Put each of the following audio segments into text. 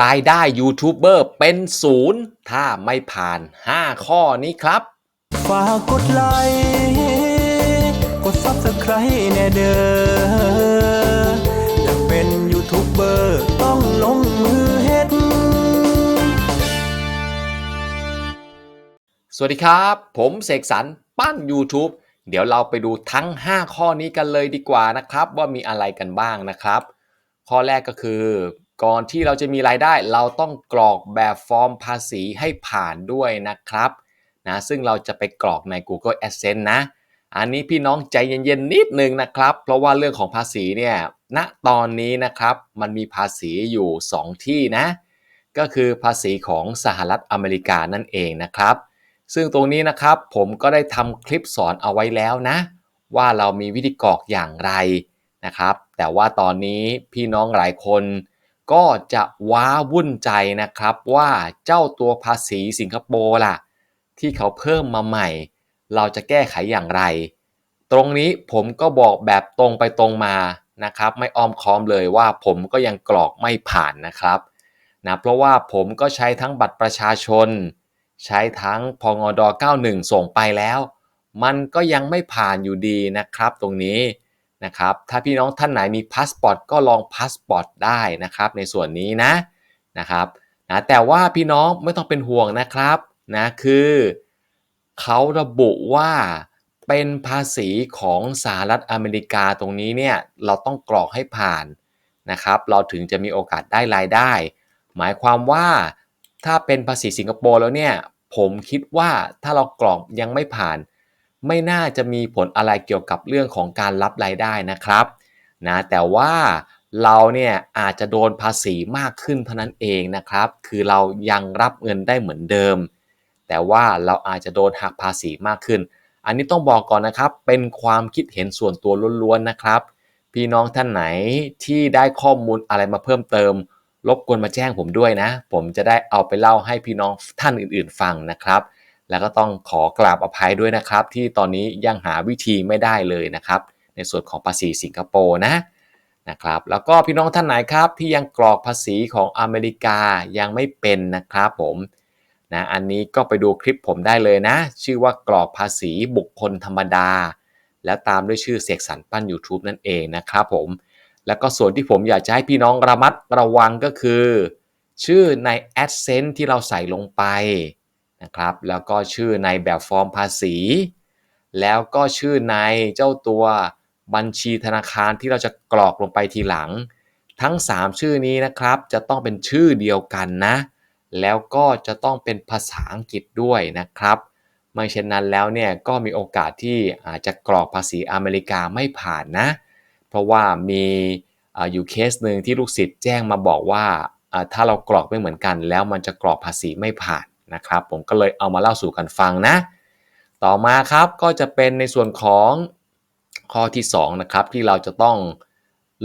รายได้ยูทูบเบอร์เป็นศูนย์ถ้าไม่ผ่าน 5 ข้อนี้ครับ ฝากกดไลค์กดซับสไครต์แน่เด้ออยากเป็นยูทูบเบอร์ต้องลงมือเฮ็ด สวัสดีครับ ผมเสกสรรปั้น YouTube เดี๋ยวเราไปดูทั้ง 5 ข้อนี้กันเลยดีกว่านะครับ ว่ามีอะไรกันบ้างนะครับ ข้อแรกก็คือ ก่อนที่เราจะมีรายได้เราต้องกรอกแบบฟอร์มภาษีให้ผ่านด้วยนะครับนะซึ่งเราจะไปกรอกใน Google Adsense นะ อันนี้พี่น้องใจเย็นๆนิดนึงนะครับ เพราะว่าเรื่องของภาษีเนี่ยณตอนนี้นะครับมันมีภาษีอยู่ 2 ที่นะ ก็คือภาษีของสหรัฐอเมริกานั่นเองนะครับ ซึ่งตรงนี้นะครับผมก็ได้ทำคลิปสอนเอาไว้แล้วนะ ว่าเรามีวิธีกรอกอย่างไรนะครับ แต่ว่าตอนนี้พี่น้องหลายคน ก็จะว้าวุ่นใจนะครับว่าเจ้าตัวภาษีสิงคโปร์ล่ะ ที่เขาเพิ่มมาใหม่ เราจะแก้ไขอย่างไร ตรงนี้ผมก็บอกแบบตรงไปตรงมานะครับ ไม่อ้อมค้อมเลยว่าผมก็ยังกรอกไม่ผ่านนะครับนะเพราะว่าผมก็ใช้ทั้งบัตรประชาชน ใช้ทั้งพงอด91 ส่งไปแล้ว มันก็ยังไม่ผ่านอยู่ดีนะครับตรงนี้ นะครับถ้าพี่น้องท่านไหนมีพาสปอร์ตก็ลองพาสปอร์ตได้นะครับในส่วนนี้นะนะครับนะแต่ว่าพี่น้องไม่ต้องเป็นห่วงนะครับนะคือเขาระบุว่าเป็นภาษีของสหรัฐอเมริกาตรงนี้เนี่ยเราต้องกรอกให้ผ่านนะครับ เราถึงจะมีโอกาสได้รายได้ หมายความว่าถ้าเป็นภาษีสิงคโปร์แล้วเนี่ยผมคิดว่าถ้าเรากรอกยังไม่ผ่าน ไม่น่าจะมีผลอะไรเกี่ยวกับเรื่องของการรับรายได้นะครับนะแต่ว่าเราเนี่ยอาจจะโดนภาษีมากขึ้นเท่านั้นเองนะครับ คือเรายังรับเงินได้เหมือนเดิม แต่ว่าเราอาจจะโดนหักภาษีมากขึ้น อันนี้ต้องบอกก่อนนะครับ เป็นความคิดเห็นส่วนตัวล้วนๆนะครับ พี่น้องท่านไหนที่ได้ข้อมูลอะไรมาเพิ่มเติม รบกวนมาแจ้งผมด้วยนะ ผมจะได้เอาไปเล่าให้พี่น้องท่านอื่นๆฟังนะครับ แล้วก็ต้องขอกราบอภัยด้วยนะครับ ที่ตอนนี้ยังหาวิธีไม่ได้เลยนะครับ ในส่วนของภาษีสิงคโปร์นะนะครับแล้วก็พี่น้องท่านไหนครับที่ยังกรอกภาษีของอเมริกายังไม่เป็นนะครับผมนะอันนี้ก็ไปดูคลิปผมได้เลยนะ ชื่อว่ากรอกภาษีบุคคลธรรมดา แล้วตามด้วยชื่อเสกสรรปั้น YouTube นั่นเองนะครับผมแล้วก็ส่วนที่ผมอยากจะให้พี่น้องระมัดระวังก็คือ ชื่อใน AdSense ที่เราใส่ลงไป นะครับแล้วก็ชื่อในแบบฟอร์มภาษี แล้วก็ชื่อในเจ้าตัวบัญชีธนาคารที่เราจะกรอกลงไปทีหลัง ทั้ง 3 ชื่อนี้นะครับ จะต้องเป็นชื่อเดียวกันนะ แล้วก็จะต้องเป็นภาษาอังกฤษด้วยนะครับ ไม่เช่นนั้นแล้วเนี่ยก็มีโอกาสที่อาจจะกรอกภาษีอเมริกาไม่ผ่านนะ เพราะว่ามีอยู่เคสหนึ่งที่ลูกศิษย์แจ้งมาบอกว่าถ้าเรากรอกไม่เหมือนกัน แล้วมันจะกรอกภาษีไม่ผ่าน นะครับ ผมก็เลยเอามาเล่าสู่กันฟังนะ ต่อมาครับก็จะเป็นในส่วนของข้อที่2นะครับที่เราจะต้อง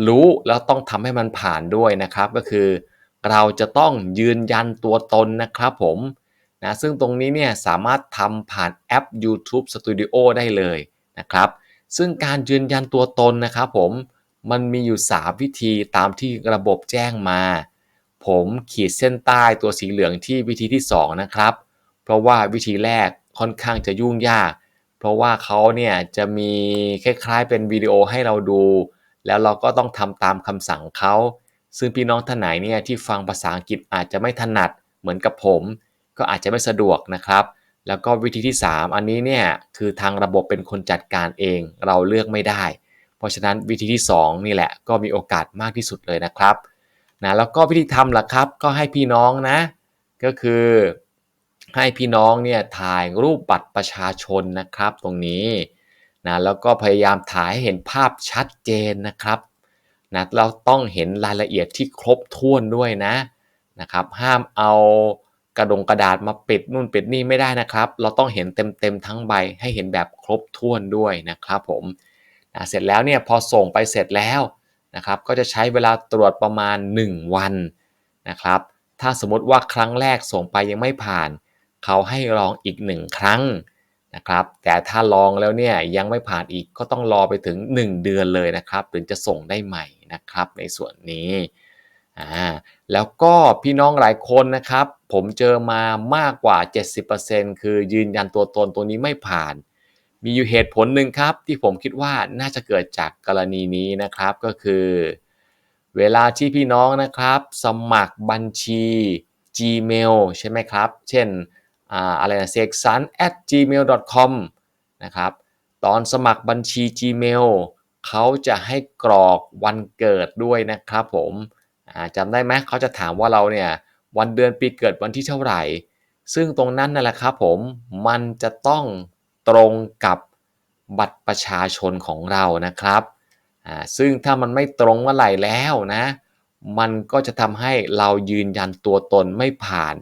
รู้แล้วต้องทำให้มันผ่านด้วยนะครับ ก็คือเราจะต้องยืนยันตัวตนนะครับผมนะซึ่งตรงนี้เนี่ยสามารถทำผ่านแอป YouTube Studio ได้เลยนะครับ ซึ่งการยืนยันตัวตนนะครับผมมันมีอยู่ 3 วิธีตามที่ระบบแจ้งมา ผมขีดเส้นใต้ตัวสีเหลืองที่วิธีที่ 2 นะครับ เพราะว่าวิธีแรกค่อนข้างจะยุ่งยาก เพราะว่าเขาเนี่ยจะมีคล้ายๆเป็นวิดีโอให้เราดู แล้วเราก็ต้องทำตามคำสั่งเขา ซึ่งพี่น้องท่านไหนเนี่ยที่ฟังภาษาอังกฤษอาจจะไม่ถนัดเหมือนกับผม ก็อาจจะไม่สะดวกนะครับ แล้วก็วิธีที่ 3 อันนี้เนี่ยคือทางระบบเป็นคนจัดการเอง เราเลือกไม่ได้ เพราะฉะนั้นวิธีที่ 2 นี่แหละก็มีโอกาสมากที่สุดเลยนะครับ นะแล้วก็วิธีทำล่ะครับก็ให้พี่น้องนะ ก็คือให้พี่น้องเนี่ยถ่ายรูปบัตรประชาชนนะครับตรงนี้นะแล้วก็พยายามถ่ายให้เห็นภาพชัดเจนนะครับนะเราต้องเห็นรายละเอียดที่ครบถ้วนด้วยนะนะครับ ห้ามเอากระดงกระดาษมาปิดนู่นปิดนี่ไม่ได้นะครับ เราต้องเห็นเต็มๆทั้งใบให้เห็นแบบครบถ้วนด้วยนะครับผมนะเสร็จแล้วเนี่ยพอส่งไปเสร็จแล้ว นะครับก็จะใช้เวลาตรวจประมาณ 1 วันนะครับถ้าสมมติว่าครั้งแรกส่งไปยังไม่ผ่าน เขาให้ลองอีก 1 ครั้งนะครับแต่ถ้าลองแล้วเนี่ยยังไม่ผ่านอีกก็ต้องรอไปถึง 1 เดือนเลยนะครับถึงจะส่งได้ใหม่นะครับในส่วนนี้อ่าแล้วก็พี่น้องหลายคนนะครับ ผมเจอมามากกว่า 70%คือยืนยันตัวตนตัวนี้ไม่ผ่าน มีอยู่เหตุผลหนึ่งครับ ที่ผมคิดว่าน่าจะเกิดจากกรณีนี้นะครับก็คือ เวลาที่พี่น้องนะครับ สมัครบัญชี Gmail ใช่ไหมครับ เช่นอะไรนะเสกสรร at gmail.com นะครับตอนสมัครบัญชี Gmail เขาจะให้กรอกวันเกิดด้วยนะครับผมจำได้ไหมเขาจะถามว่าเราเนี่ยวันเดือนปีเกิดวันที่เท่าไหร่ ซึ่งตรงนั้นนั่นแหละครับผมมันจะต้อง ตรงกับบัตรประชาชนของเรานะครับอ่าซึ่งถ้ามันไม่ตรงเมื่อไหร่แล้วนะ มันก็จะทำให้เรายืนยันตัวตนไม่ผ่าน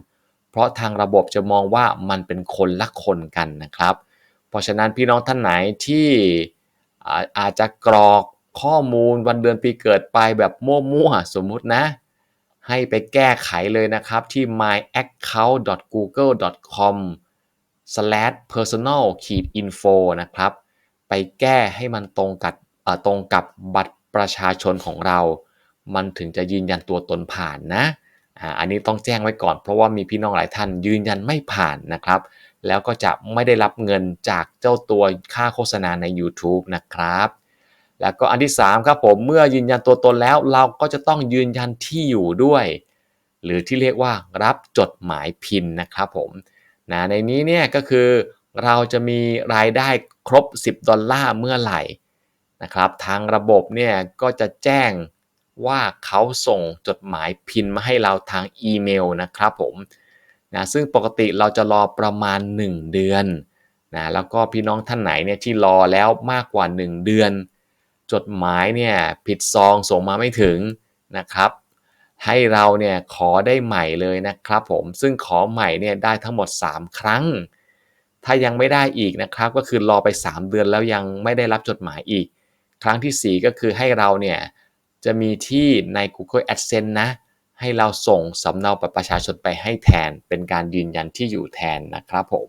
เพราะทางระบบจะมองว่ามันเป็นคนละคนกันนะครับ เพราะฉะนั้นพี่น้องท่านไหนที่อาอาจจะกรอกข้อมูลวันเดือนปีเกิดไปแบบมั่วๆ สมมุตินะ ให้ไปแก้ไขเลยนะครับที่ myaccount.google.com myaccount.google.com/personal info นะครับ ไปแก้ให้มันตรงกับเอ่อตรงกับบัตรประชาชนของเรา มันถึงจะยืนยันตัวตนผ่านนะอ่าอันนี้ต้องแจ้งไว้ก่อนเพราะว่ามีพี่น้องหลายท่านยืนยันไม่ผ่านนะครับ แล้วก็จะไม่ได้รับเงินจากเจ้าตัวค่าโฆษณาใน YouTube นะครับ แล้วก็อันที่ 3 ครับผมเมื่อยืนยันตัวตนแล้วเราก็จะต้องยืนยันที่อยู่ด้วย หรือที่เรียกว่ารับจดหมายพินนะครับผม นะในนี้เนี่ยก็คือเราจะมีรายได้ครบ 10 ดอลลาร์เมื่อไหร่นะครับทางระบบเนี่ยก็จะแจ้งว่าเขาส่งจดหมายพินมาให้เราทางอีเมลนะครับผมนะซึ่งปกติเราจะรอประมาณ 1 เดือนนะแล้วก็พี่น้องท่านไหนเนี่ยที่รอแล้วมากกว่า 1 เดือน จดหมายเนี่ยผิดซองส่งมาไม่ถึงนะครับ ให้เราเนี่ยขอได้ใหม่เลยนะครับผมซึ่งขอใหม่เนี่ยได้ทั้งหมด 3 ครั้ง ถ้ายังไม่ได้อีกนะครับ ก็คือรอไป 3 เดือนแล้วยังไม่ได้รับจดหมายอีก ครั้งทีสี่ 4 ก็คือให้เราเนี่ยจะมีที่ใน Google AdSense นะ ให้เราส่งสำเนาบัตรประชาชนไปให้แทน เป็นการยืนยันที่อยู่แทนนะครับผม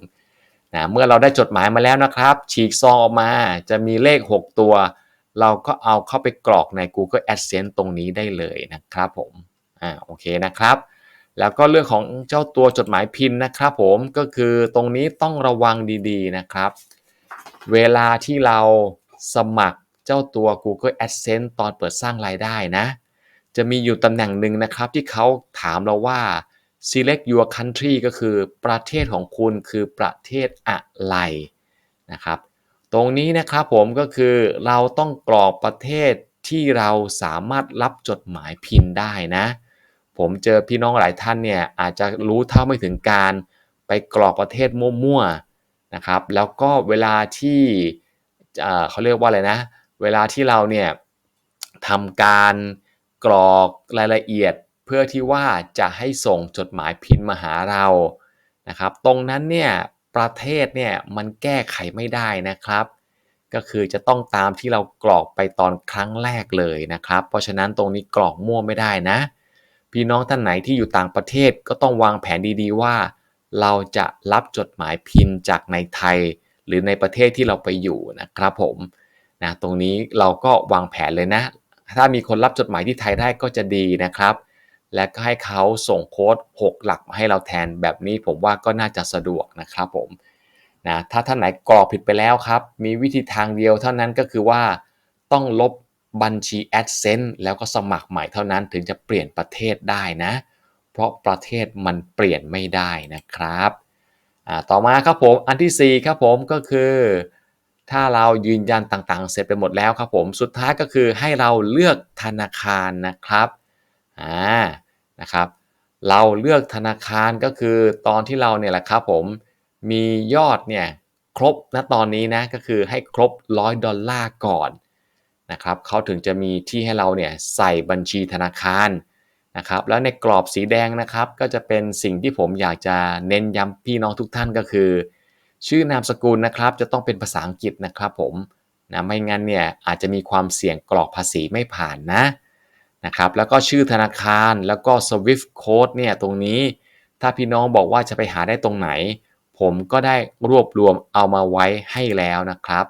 นะเมื่อเราได้จดหมายมาแล้วนะครับ ฉีกซองออกมาจะมีเลข 6 ตัว เราก็เอาเข้าไปกรอกใน Google AdSense ตรงนี้ได้เลยนะครับผม อ่าโอเคนะครับ แล้วก็เรื่องของเจ้าตัวจดหมายพินนะครับ ผมก็คือตรงนี้ต้องระวังดีๆนะครับ เวลาที่เราสมัครเจ้าตัว Google AdSense ตอนเปิดสร้างรายได้นะ จะมีอยู่ตำแหน่งหนึ่งนะครับที่เขาถามเราว่า select your country ก็คือประเทศของคุณคือประเทศอะไรนะครับ ตรงนี้นะครับผมก็คือเราต้องกรอกประเทศที่เราสามารถรับจดหมายพินได้นะ ผมเจอพี่น้องหลายท่านเนี่ยอาจจะรู้เท่าไม่ถึงการไปกรอกประเทศมั่วๆนะครับ แล้วก็เวลาที่เขาเรียกว่าอะไรนะ เวลาที่เราเนี่ยทำการกรอกรายละเอียดเพื่อที่ว่าจะให้ส่งจดหมายพินมาหาเรานะครับ ตรงนั้นเนี่ยประเทศเนี่ยมันแก้ไขไม่ได้นะครับ ก็คือจะต้องตามที่เรากรอกไปตอนครั้งแรกเลยนะครับ เพราะฉะนั้นตรงนี้กรอกมั่วไม่ได้นะ พี่น้องท่านไหนที่อยู่ต่างประเทศก็ต้องวางแผนดีๆว่า เราจะรับจดหมายพินจากในไทย หรือในประเทศที่เราไปอยู่นะครับผมนะตรงนี้เราก็วางแผนเลยนะ ถ้ามีคนรับจดหมายที่ไทยได้ก็จะดีนะครับ และก็ให้เขาส่งโค้ด 6 หลักมาให้เราแทนแบบนี้ผมว่าก็น่าจะสะดวกนะครับผมนะถ้าท่านไหนกรอกผิดไปแล้วครับ มีวิธีทางเดียวเท่านั้นก็คือว่าต้องลบ บัญชี AdSense แล้วก็สมัครใหม่เท่านั้นถึงจะเปลี่ยนประเทศได้นะ เพราะประเทศมันเปลี่ยนไม่ได้นะครับต่อมาครับผมอันที่ 4 ครับผมก็คือ ถ้าเรายืนยันต่างๆ เสร็จไปหมดแล้วครับผมสุดท้ายก็คือให้เราเลือกธนาคารนะครับอ่านะครับเราเลือกธนาคารก็คือตอนที่เราเนี่ยแหละครับผมมียอดเนี่ยครบณตอนนี้นะก็คือให้ครบ 100 ดอลลาร์ก่อน นะครับเขาถึงจะมีที่ให้เราเนี่ยใส่บัญชีธนาคารนะครับแล้วในกรอบสีแดงนะครับก็จะเป็นสิ่งที่ผมอยากจะเน้นย้ำพี่น้องทุกท่านก็คือ ชื่อนามสกุลนะครับจะต้องเป็นภาษาอังกฤษนะครับผมนะไม่งั้นเนี่ยอาจจะมีความเสี่ยงกรอกภาษีไม่ผ่านนะนะครับแล้วก็ชื่อธนาคารแล้วก็ Swift Code เนี่ยตรงนี้ ถ้าพี่น้องบอกว่าจะไปหาได้ตรงไหน ผมก็ได้รวบรวมเอามาไว้ให้แล้วนะครับ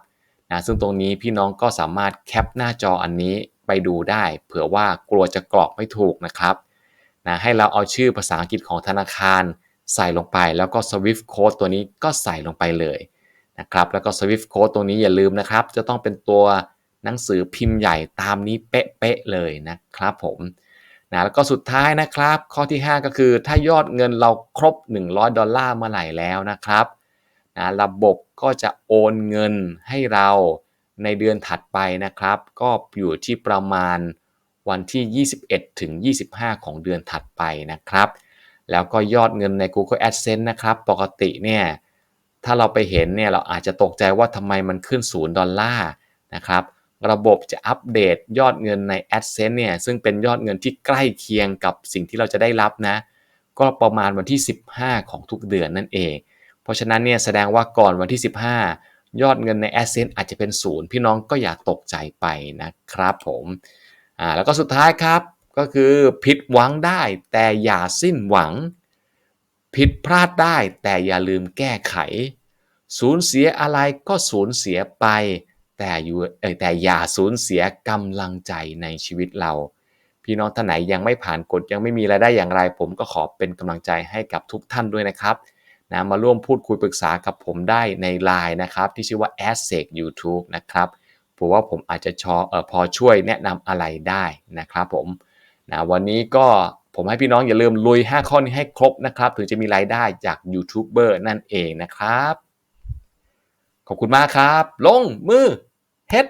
นะซึ่งตรงนี้พี่น้องก็สามารถแคปหน้าจออันนี้ไปดูได้ เผื่อว่ากลัวจะกรอกไม่ถูกนะครับนะให้เราเอาชื่อภาษาอังกฤษของธนาคารใส่ลงไป แล้วก็ Swift Code ตัวนี้ก็ใส่ลงไปเลยนะครับแล้วก็ Swift Code ตรงนี้อย่าลืมนะครับ จะต้องเป็นตัวหนังสือพิมพ์ใหญ่ตามนี้เป๊ะๆเลยนะครับผมนะแล้วก็สุดท้ายนะครับ ข้อที่ 5 ก็คือถ้ายอดเงินเราครบ 100 ดอลลาร์เมื่อไหร่แล้วนะครับ นะระบบก็จะโอนเงินให้เราในเดือนถัดไปนะครับ ก็อยู่ที่ประมาณวันที่ 21 ถึง 25 ของเดือนถัดไปนะครับ แล้วก็ยอดเงินใน Google AdSense นะครับ ปกติเนี่ย ถ้าเราไปเห็นเนี่ย เราอาจจะตกใจว่าทำไมมันขึ้น 0 ดอลลาร์นะครับ ระบบจะอัปเดตยอดเงินใน AdSense เนี่ย ซึ่งเป็นยอดเงินที่ใกล้เคียงกับสิ่งที่เราจะได้รับนะ ก็ประมาณวันที่ 15 ของทุกเดือนนั่นเอง เพราะฉะนั้นเนี่ยแสดงว่าก่อนวันที่ 15 ยอดเงินใน AdSense อาจจะเป็นศูนย์พี่น้องก็อย่าตกใจไปนะครับผมอ่าแล้วก็สุดท้ายครับก็คือผิดหวังได้แต่อย่าสิ้นหวัง ผิดพลาดได้แต่อย่าลืมแก้ไข สูญเสียอะไรก็สูญเสียไป แต่อยู่แต่อย่าสูญเสียกำลังใจในชีวิตเรา พี่น้องท่านไหนยังไม่ผ่านกฎยังไม่มีรายได้อย่างไร ผมก็ขอเป็นกำลังใจให้กับทุกท่านด้วยนะครับ นะมาร่วมพูดคุยปรึกษากับผมได้ใน Line นะครับที่ชื่อว่า a s s e c YouTube นะครับผมว่าผมอาจจะชอเออพอช่วยแนะนำอะไรได้นะครับผมนะวันนี้ก็ผมให้พี่น้องอย่าลืมลุย 5 ข้อนี้ให้ครบนะครับถึงจะมีรายได้จากยูทูบเบอร์นั่นเองนะครับ ขอบคุณมากครับ ลงมือเฮ็ด